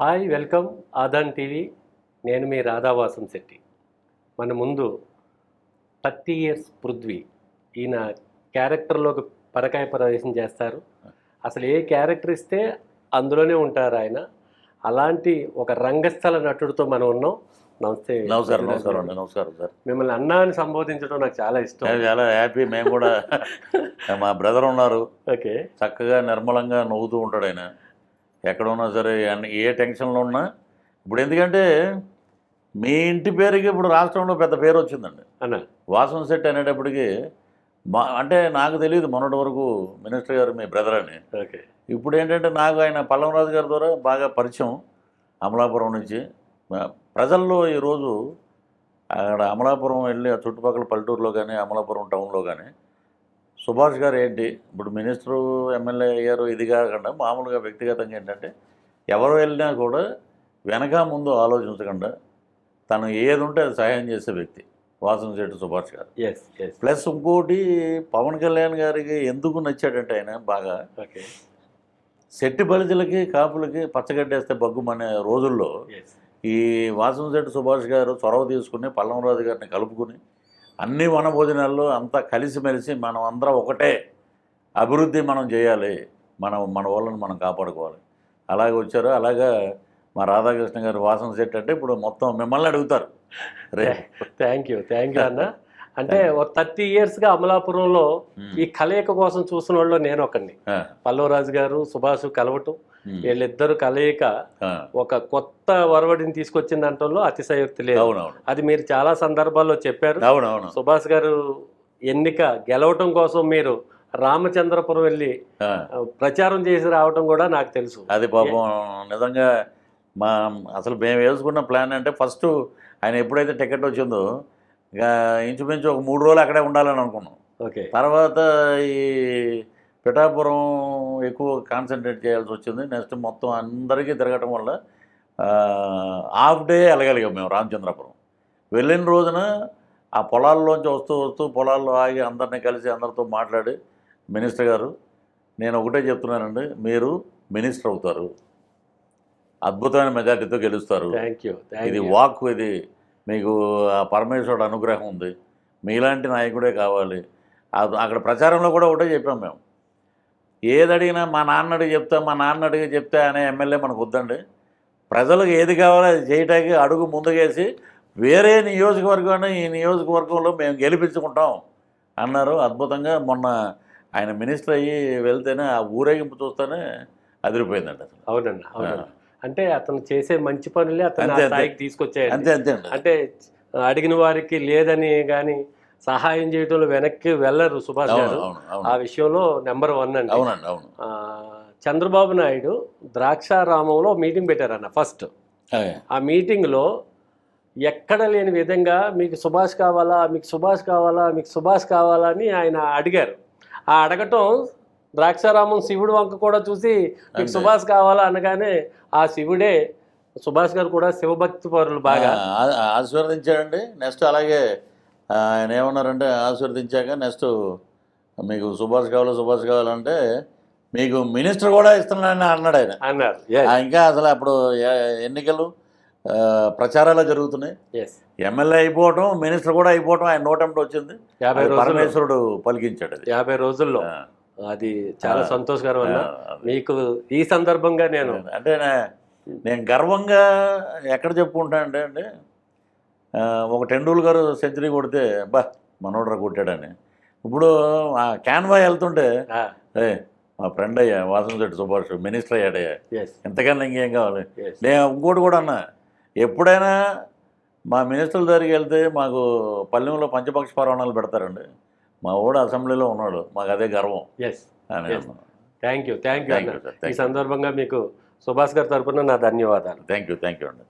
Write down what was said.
Hi welcome. Aadan TV. నేను మీ రాధావాసం శెట్టి. మన ముందు థర్టీ ఇయర్స్ పృథ్వీ. ఈయన క్యారెక్టర్లోకి పరకాయ ప్రవేశం చేస్తారు. అసలు ఏ క్యారెక్టర్ ఇస్తే అందులోనే ఉంటారు ఆయన. అలాంటి ఒక రంగస్థల నటుడితో మనం ఉన్నాం. నమస్తే. నమస్కారం నమస్కారం. అండి. నమస్కారం సార్. మిమ్మల్ని అన్నా అని సంబోధించడం నాకు చాలా ఇష్టం. నేను చాలా హ్యాపీ మేము కూడా మా బ్రదర్ ఉన్నారు. ఓకే. చక్కగా నిర్మలంగా నవ్వుతూ ఉంటాడు ఆయన. ఎక్కడ ఉన్నా సరే అన్ని ఏ టెన్షన్లో ఉన్నా. ఇప్పుడు ఎందుకంటే మీ ఇంటి పేరుకి ఇప్పుడు రాష్ట్రంలో పెద్ద పేరు వచ్చిందండి. అన్న. వాసన సెట్ అనేటప్పటికి మా అంటే నాకు తెలియదు మొన్నటి వరకు మినిస్టర్ గారు మీ బ్రదర్ అని. ఓకే. ఇప్పుడు ఏంటంటే నాకు ఆయన పల్లవరాజు గారి ద్వారా బాగా పరిచయం అమలాపురం నుంచి. ప్రజల్లో ఈరోజు అక్కడ అమలాపురం వెళ్ళి ఆ చుట్టుపక్కల పల్లెటూరులో కానీ అమలాపురం టౌన్లో కానీ సుభాష్ గారు ఏంటి? ఇప్పుడు మినిస్టరు ఎమ్మెల్యే అయ్యారు ఇది కాకుండా మామూలుగా వ్యక్తిగతంగా ఏంటంటే ఎవరు వెళ్ళినా కూడా వెనక ముందు ఆలోచించకుండా తను ఏది ఉంటే అది సహాయం చేసే వ్యక్తి వాసన శెట్టి సుభాష్ గారు. ప్లస్ ఇంకోటి పవన్ కళ్యాణ్ గారికి ఎందుకు నచ్చాడంటే ఆయన బాగా ఓకే శెట్టి బలిజలకి కాపులకి పచ్చగడ్డేస్తే బగ్గుమనే రోజుల్లో ఈ వాసంశెట్టి సుభాష్ గారు చొరవ తీసుకుని పల్లంరాజు గారిని కలుపుకుని అన్ని వనభోజనాల్లో అంతా కలిసిమెలిసి మనం అందరం ఒకటే అభివృద్ధి మనం చేయాలి. మనం మన వాళ్ళని మనం కాపాడుకోవాలి. అలాగే వచ్చారు. అలాగా మా రాధాకృష్ణ గారు వాసన శెట్టి అంటే ఇప్పుడు మొత్తం మిమ్మల్ని అడుగుతారు. రే థ్యాంక్ యూ థ్యాంక్ యూ అన్న. అంటే ఒక థర్టీ ఇయర్స్గా అమలాపురంలో ఈ కలయిక కోసం చూసిన వాళ్ళు నేను ఒకరిని పల్లవరాజు గారు సుభాష్ కలవటం వీళ్ళిద్దరు కలయిక ఒక కొత్త వరవడిని తీసుకొచ్చిన దాంట్లో అతిశయోక్తి లేదు. అవునవును. అది మీరు చాలా సందర్భాల్లో చెప్పారు. అవునవును. సుభాష్ గారు ఎన్నిక గెలవటం కోసం మీరు రామచంద్రపురం వెళ్ళి ప్రచారం చేసి రావటం కూడా నాకు తెలుసు. అది పాపం నిజంగా మా అసలు మేము వేసుకున్న ప్లాన్ అంటే ఫస్ట్ ఆయన ఎప్పుడైతే టికెట్ వచ్చిందో ఇక ఇంచుమించు ఒక మూడు రోజులు అక్కడే ఉండాలని అనుకున్నాం. ఓకే. తర్వాత ఈ పిఠాపురం ఎక్కువ కాన్సన్ట్రేట్ చేయాల్సి వచ్చింది. నెక్స్ట్ మొత్తం అందరికీ తిరగటం వల్ల హాఫ్ డే వెళ్ళగలిగాం మేము రామచంద్రపురం. వెళ్ళిన రోజున ఆ పొలాల్లోంచి వస్తూ వస్తూ పొలాల్లో ఆగి అందరినీ కలిసి అందరితో మాట్లాడి మినిస్టర్ గారు నేను ఒకటే చెప్తున్నానండి మీరు మినిస్టర్ అవుతారు. అద్భుతమైన మెజార్టీతో గెలుస్తారు. థ్యాంక్ యూ థ్యాంక్ ఇది వాక్ ఇది మీకు ఆ పరమేశ్వరుడు అనుగ్రహం ఉంది. మీలాంటి నాయకుడే కావాలి. అక్కడ ప్రచారంలో కూడా ఒకటే చెప్పాం మేము. ఏది అడిగినా మా నాన్న అడిగి చెప్తే మా నాన్న అడిగి చెప్తే అనే ఎమ్మెల్యే మనకు వద్దండి. ప్రజలకు ఏది కావాలో అది చేయటానికి అడుగు ముందుకేసి వేరే నియోజకవర్గాన్ని ఈ నియోజకవర్గంలో మేము గెలిపించుకుంటాం అన్నారు. అద్భుతంగా మొన్న ఆయన మినిస్టర్ అయ్యి వెళ్తేనే ఆ ఊరేగింపు చూస్తేనే అదిరిపోయిందండి అసలు. అవునండి అంటే అతను చేసే మంచి పనులే అతను ఆ అంతే, అంతే. అంటే అడిగిన వారికి లేదని కానీ సహాయం చేయడంలో వెనక్కి వెళ్ళరు సుభాష్ గారు. ఆ విషయంలో నెంబర్ వన్ అండి. అవునండి అవును. చంద్రబాబు నాయుడు ద్రాక్షారామంలో మీటింగ్ పెట్టారన్న ఫస్ట్. ఆ మీటింగ్లో ఎక్కడ లేని విధంగా మీకు సుభాష్ కావాలా మీకు సుభాష్ కావాలా మీకు సుభాష్ కావాలా అని ఆయన అడిగారు. ఆ అడగటం ద్రాక్షారామం శివుడు వంక కూడా చూసి మీకు. సుభాష్ కావాలా అనగానే ఆ శివుడే సుభాష్ గారు కూడా శివభక్తి పరులు బాగా. ఆశీర్వదించాడండి. నెక్స్ట్ అలాగే ఆయన ఏమన్నారంటే ఆశీర్వదించాక నెక్స్ట్ మీకు సుభాష్ కావాలి సుభాష్ కావాలంటే మీకు మినిస్టర్ కూడా ఇస్తున్నానని అన్నాడు ఆయన. అన్నారు. ఇంకా అసలు అప్పుడు ఎన్నికలు ప్రచారాలు జరుగుతున్నాయి. ఎమ్మెల్యే అయిపోవటం మినిస్టర్ కూడా అయిపోవటం ఆయన నోటంటే వచ్చింది. యాభై పరమేశ్వరుడు పలికించాడు యాభై రోజుల్లో. అది చాలా. సంతోషకరం. మీకు ఈ సందర్భంగా నేను అంటే నేను గర్వంగా ఎక్కడ చెప్పుకుంటా అంటే అండి ఒక టెండూల్కర్ సెంచరీ కొడితే బా మనోడ్రా కొట్టాడని. ఇప్పుడు ఆ క్యాన్వా వెళ్తుంటే ఏ మా ఫ్రెండ్ అయ్యా వాసన శెట్టి సుభాష్ మినిస్టర్ అయ్యాడయ్యా. ఎంతకన్నా ఇంకేం కావాలి? నేను ఇంకోటి కూడా అన్నా ఎప్పుడైనా మా మినిస్టర్ల దగ్గరికి వెళ్తే మాకు పల్లెంలో పంచపక్ష పర్వాణాలు పెడతారండి. మా ఓడు అసెంబ్లీలో ఉన్నాడు మాకు అదే గర్వం. థ్యాంక్ యూ థ్యాంక్ యూ ఈ సందర్భంగా మీకు సుభాష్ గారి తరపున నా ధన్యవాదాలు. థ్యాంక్ యూ థ్యాంక్ యూ అండి